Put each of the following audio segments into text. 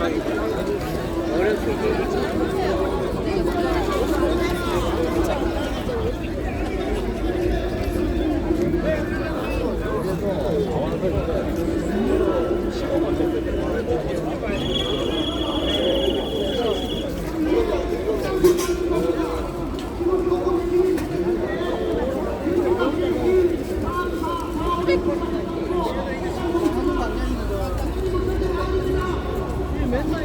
Thank you.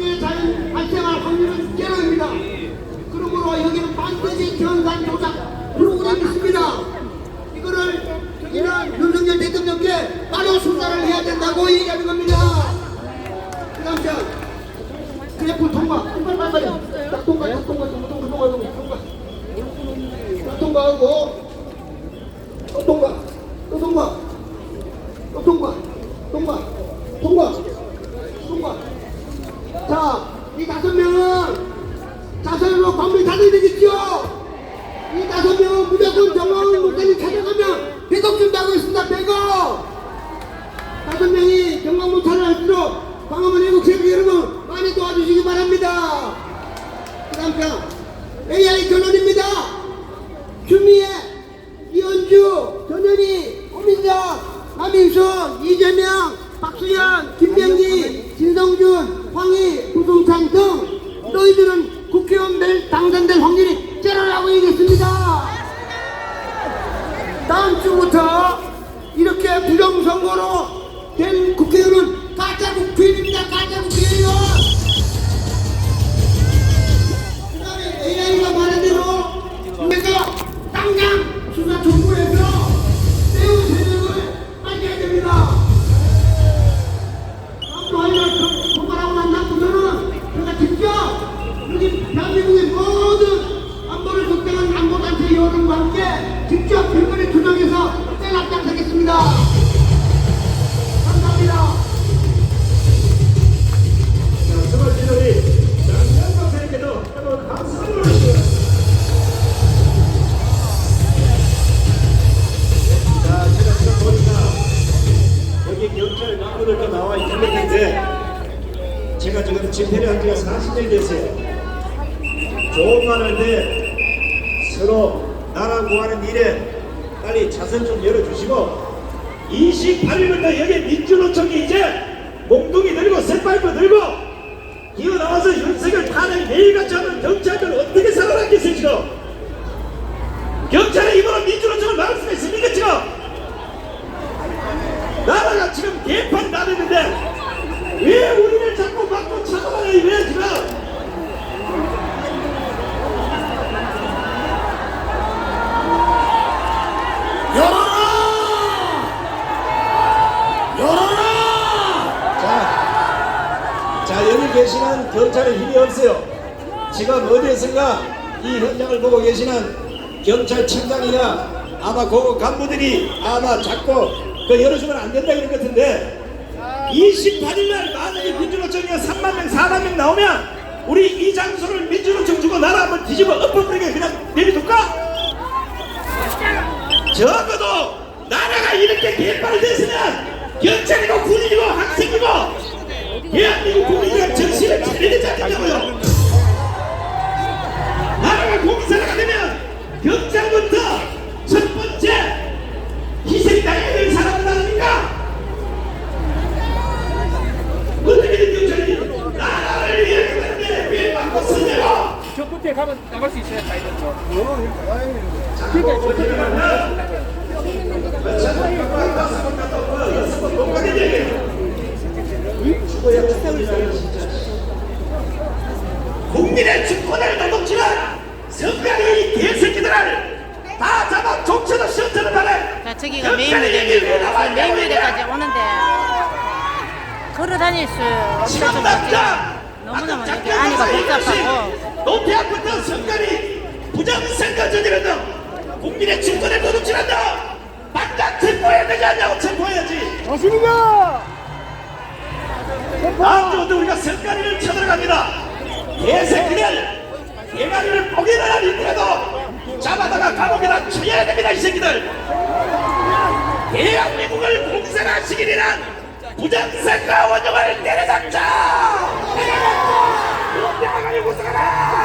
이렇게 자연 발생할 확률은 제로입니다. 그러므로 여기는 반드시 전산 조작 프로그램이 있습니다. 이거를 저기는 윤석열 대통령께 바로 수사를 해야 된다고 얘기하는 겁니다. 그 다음 자, 그래프 통과. 빨리 빨리 빨리. 딱 통과, 딱 통과, 통과, 통과, 통과. 딱 통과하고 또 통과, 또 통과, 또 통과, 통과, 통과. 자, 이 다섯 명은 자살로 관물 닫아야 되겠죠? 이 다섯 명은 무조건 정황을 목사님 찾아가면 100억 준다고 했습니다, 100억! 다섯 명이 경망문 찾아갈수록 광화문 애국 세계 여러분 많이 도와주시기 바랍니다. 그 다음 장 AI 전원입니다. 주미애, 이현주, 전현희, 고민정, 남인순, 이재명, 박수현, 김병기, 진성준, 황희, 구승찬 등 너희들은 국회의원 될 당선될 확 40년이 됐어요. 좋은 말할때 서로 나라 구하는 일에 빨리 자선 좀 열어주시고 28일부터 여기 민주노총이 이제 몽둥이 들고 쇠파이프 들고 기어 나와서 윤석열 탄핵 매일같이 하는 경찰들 어떻게 살아남겠어요 지금 경찰의 힘으로 민주노총을 막을 수가 있습니까 지금 계시는 경찰의 힘이 없어요. 지금 어디에선가 이 현장을 보고 계시는 경찰청장이나 아마 그 간부들이 아마 자꾸 그 열어주면 안 된다 이런 것 같은데 28일날 만약에 민주노총이가 3만 명, 4만 명 나오면 우리 이 장소를 민주노총 주고 나라 한번 뒤집어 엎어버리게 그냥 내려둘까? 적어도 나라가 이렇게 개발됐으면 경찰이고 군인이고 학생이고 대한민국 국민이 않겠냐고요 나라가 공사가 되면 경찰부터 첫 번째 희생당해야 될 사람은 아닙니까? 어떻게든 경찰이 나라를 위해 그런데 왜 막고 쓰냐고 호텔 가면 나갈 수 있어요, 자이던도. 국민의 주권을 도둑질한 성가리 개새끼들을 다 잡아 종쳐도 시험처럼 하는 자, 저기가 메인 무대입니다. 지금 메인 무대까지 오는데. 걸어 다닐 수 당장 너무너무 이렇게 안이가 복잡하고. 노태 아파트 성가리 부정선거 저지른다 국민의 주권을 도둑질한다. 당장 체포해야 되지 않냐고 체포해야지. 맞습니다! 다음 주부터 우리가 성가리를 쳐들어갑니다 개새끼들 개가리를 포기를 아니더라도 잡아다가 감옥에다 쳐야 됩니다 이 새끼들. 대한민국을 공산화시키는 부정선거 원정을 내려잡자! 대한민국 공산화라